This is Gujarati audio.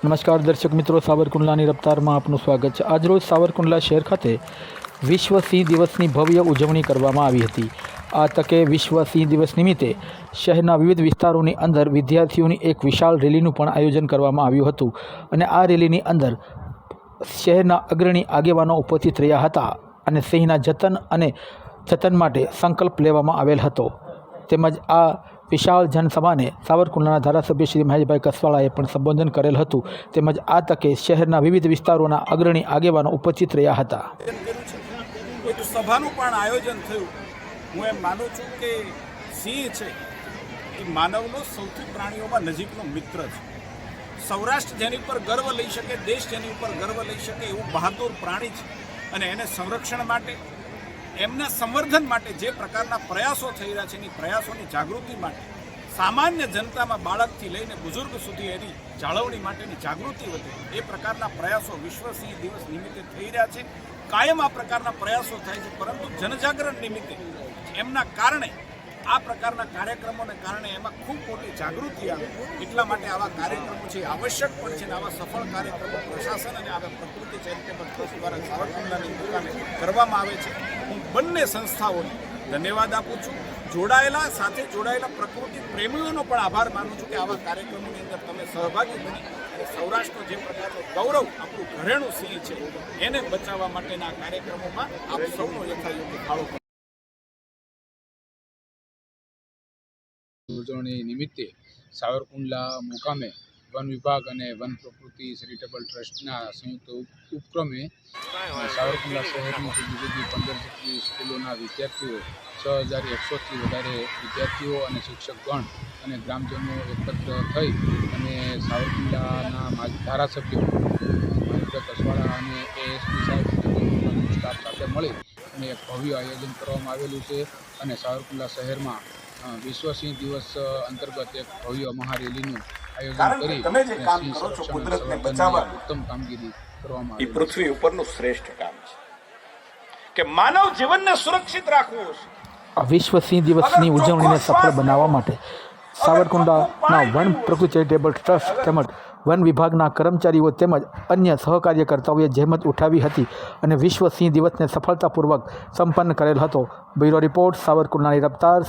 નમસ્કાર, દર્શક મિત્રો, સાવરકુંડલાની રફતારમાં આપનું સ્વાગત છે. આજરોજ સાવરકુંડલા શહેર ખાતે વિશ્વ સિંહ દિવસની ભવ્ય ઉજવણી કરવામાં આવી હતી. આ તકે વિશ્વ સિંહ દિવસ નિમિત્તે શહેરના વિવિધ વિસ્તારોની અંદર વિદ્યાર્થીઓની એક વિશાળ રેલીનું પણ આયોજન કરવામાં આવ્યું હતું અને આ રેલીની અંદર શહેરના અગ્રણી આગેવાનો ઉપસ્થિત રહ્યા હતા અને સિંહના જતન અને જતન માટે સંકલ્પ લેવામાં આવેલ હતો. તેમજ આ વિશાળ જનસભાને સાવરકુંડલાના ધારાસભ્ય શ્રી મહેશભાઈ કસવાળાએ પણ સંબોધન કરેલ હતું. તેમજ આ તકે શહેરના વિવિધ વિસ્તારોના અગ્રણી આગેવાનો ઉપસ્થિત રહ્યા હતા. એક સભાનું પણ આયોજન થયું. હું એમ માનું છું કે સિંહ છે એ માનવનો સૌથી પ્રાણીઓમાં નજીકનો મિત્ર છે. સૌરાષ્ટ્ર જેની ઉપર ગર્વ લઈ શકે, દેશ જેની ઉપર ગર્વ લઈ શકે એવું બહાદુર પ્રાણી છે. અને એને સંરક્ષણ માટે એમના સંવર્ધન માટે જે પ્રકારના પ્રયાસો થઈ રહ્યા છે, એની પ્રયાસોની જાગૃતિ માટે, સામાન્ય જનતામાં બાળકથી લઈને બુઝુર્ગ સુધી એની જાળવણી માટેની જાગૃતિ વધે, એ પ્રકારના પ્રયાસો વિશ્વ સિંહ દિવસ નિમિત્તે થઈ રહ્યા છે. કાયમ આ પ્રકારના પ્રયાસો થાય છે, પરંતુ જનજાગરણ નિમિત્તે એમના કારણે, આ પ્રકારના કાર્યક્રમોને કારણે એમાં ખૂબ મોટી જાગૃતિ આવે. એટલા માટે આવા કાર્યક્રમો છે આવશ્યક પણ છે આવા સફળ કાર્યક્રમો પ્રશાસન અને આવા પ્રકૃતિ ચેરિટેબલ ટ્રસ્ટ દ્વારા સાવરકુંડલાની દુકાને કરવામાં આવે છે. બંને સંસ્થાઓને ધન્યવાદ આપું છું. જોડાયેલા, સાથે જોડાયેલા પ્રકૃતિ પ્રેમીઓનો પણ આભાર માનું છું કે આવા કાર્યક્રમોની અંદર તમે સહભાગી બની અને સૌરાષ્ટ્રનો જે પ્રકારનો ગૌરવ આપણું ઘરેણું સિંહ છે, એને બચાવવા માટેના કાર્યક્રમોમાં આપ સૌનો યથાયોગ્ય ફાળો ઉજવણી નિમિત્તે સાવરકુંડલા મુકામે વન વિભાગ અને વન પ્રકૃતિ ચેરિટેબલ ટ્રસ્ટના સંયુક્ત ઉપક્રમે સાવરકુંડલા શહેરની જુદી જુદી પંદર જેટલી સ્કૂલોના વિદ્યાર્થીઓ છ હજાર એકસોથી વધારે વિદ્યાર્થીઓ અને શિક્ષકગણ અને ગ્રામજનો એકત્ર થઈ અને સાવરકુંડલાના ધારાસભ્યો મહેન્દ્ર કસવાળા અને એએસપી સાહેબ સ્ટાફ સાથે મળી અને એક ભવ્ય આયોજન કરવામાં આવેલું છે અને સાવરકુંડલા શહેરમાં વિશ્વસિંહ વિશ્વ સિંહ દિવસ અંતર્ગત એક ભવ્ય મહારેલીનું કારણ કે તમે જે કામ કરો છો, કુદરતને બચાવવાનું, ઉત્તમ કામગીરી કરવામાં એ પૃથ્વી ઉપરનું શ્રેષ્ઠ કામ છે. કે માનવ જીવનને સુરક્ષિત રાખવું છે. આ વિશ્વ સિંહ દિવસની ઉજવણીને સફળ બનાવવા માટે સાવરકુંડલાના વન પ્રકૃતિ ચેરિટેબલ ટ્રસ્ટ તેમજ વન વિભાગના કર્મચારીઓ તેમજ અન્ય સહકાર્યકર્તાઓએ જહેમત ઉઠાવી હતી અને વિશ્વ સિંહ દિવસને સફળતાપૂર્વક સંપન્ન કરેલ હતો. Bureau report સાવરકુંડલાની રફતાર